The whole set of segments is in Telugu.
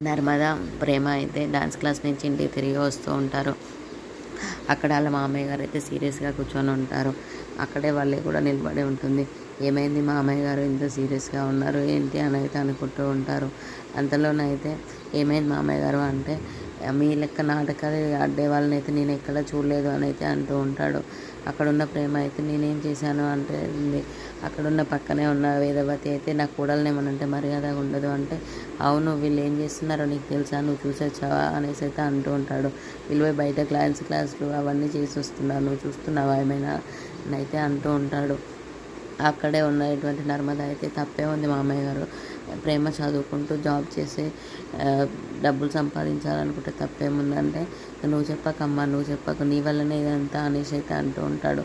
నర్మద ప్రేమ అయితే డాన్స్ క్లాస్ నుంచి ఇంటికి తిరిగి వస్తూ ఉంటారు. అక్కడ వాళ్ళ మామయ్య గారు అయితే సీరియస్గా కూర్చొని ఉంటారు. అక్కడే వాళ్ళే కూడా నిలబడి ఉంటుంది. ఏమైంది మామయ్య గారు ఇంత సీరియస్గా ఉన్నారు? ఏంటి అని అయితే అనుకుంటూ ఉంటారు. అంతలోనైతే ఏమైంది మామయ్య గారు అంటే మీ లెక్క నాటకాలు ఆడే వాళ్ళని అయితే నేను ఎక్కడ చూడలేదు అని అయితే అంటూ ఉంటాడు. అక్కడున్న ప్రేమ అయితే నేనేం చేశాను అంటే అక్కడున్న పక్కనే ఉన్న వేదవతి అయితే నా కూడల్ని ఏమనంటే మర్యాద ఉండదు అంటే అవును వీళ్ళు ఏం చేస్తున్నారో నీకు తెలుసా? నువ్వు చూసొచ్చావా? అనేసి అయితే అంటూ ఉంటాడు. వీళ్ళు పోయి బయట క్లాస్ క్లాసులు అవన్నీ చేసి వస్తున్నారు. నువ్వు చూస్తున్నావా ఏమైనా? అని అయితే అంటూ ఉంటాడు. అక్కడే ఉన్నటువంటి నర్మద అయితే తప్పే ఉంది మామయ్య గారు. ప్రేమ చదువుకుంటూ జాబ్ చేసి డబ్బులు సంపాదించాలనుకుంటే తప్పేముందంటే నువ్వు చెప్పకమ్మా నువ్వు చెప్పకు నీ వల్లనే ఇదంతా అనేసి అయితే అంటూ ఉంటాడు.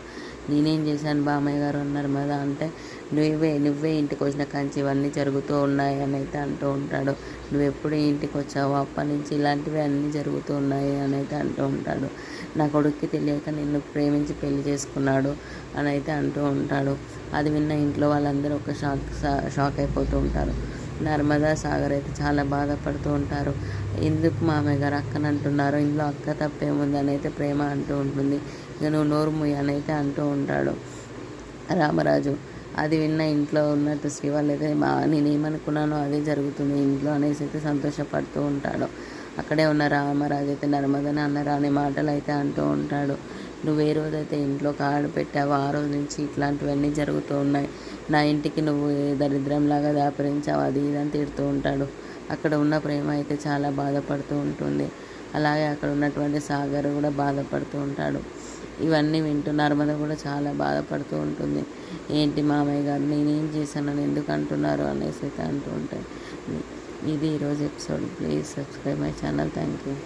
నేనేం చేశాను? బామయ్య గారు అన్నారు కదా అంటే నువ్వే నువ్వే ఇంటికి వచ్చిన కంచి ఇవన్నీ జరుగుతూ ఉన్నాయి అని అయితే అంటూ ఉంటాడు. నువ్వు ఎప్పుడు ఇంటికి వచ్చావు అప్పటి నుంచి ఇలాంటివి అన్నీ జరుగుతూ ఉన్నాయి అని అయితే అంటూ ఉంటాడు. నా కొడుక్కి తెలియక నిన్ను ప్రేమించి పెళ్ళి చేసుకున్నాడు అని అయితే అంటూ ఉంటాడు. అది విన్న ఇంట్లో వాళ్ళందరూ ఒక షాక్ షాక్ అయిపోతూ ఉంటారు. నర్మదా సాగర్ అయితే చాలా బాధపడుతూ ఉంటారు. ఎందుకు మామయ్య గారు అక్కని అంటున్నారు ఇందులో అక్క తప్పేముంది అని అయితే ప్రేమ అంటూ ఉంటుంది. ఇక నువ్వు నోరు ముయ్యనైతే అని అయితే అంటూ ఉంటాడు రామరాజు. అది విన్న ఇంట్లో ఉన్నట్టు శ్రీవాళ్ళు అయితే బా నేనేమనుకున్నానో అదే జరుగుతుంది. ఇంట్లో అనేసి అయితే సంతోషపడుతూ ఉంటాడు. అక్కడే ఉన్న రామరాజు అయితే నర్మదని అన్నరాని మాటలు అయితే అంటూ ఉంటాడు. నువ్వు ఏ రోజైతే ఇంట్లో కాడు పెట్టావో ఆ రోజు నుంచి ఇట్లాంటివన్నీ జరుగుతూ ఉన్నాయి. నా ఇంటికి నువ్వు దరిద్రంలాగా దాపరించావు అది ఇదని తిడుతూ ఉంటాడు. అక్కడ ఉన్న ప్రేమ అయితే చాలా బాధపడుతూ ఉంటుంది. అలాగే అక్కడ ఉన్నటువంటి సాగర్ కూడా బాధపడుతూ ఉంటాడు. ఇవన్నీ వింటూ నర్మద కూడా చాలా బాధపడుతూ ఉంటుంది. ఏంటి మామయ్య గారు నేనేం చేశానని ఎందుకు అంటున్నారు అనేసి అయితే అంటూ ఉంటాయి ఇది ఈరోజు episode. Please subscribe my channel. Thank you.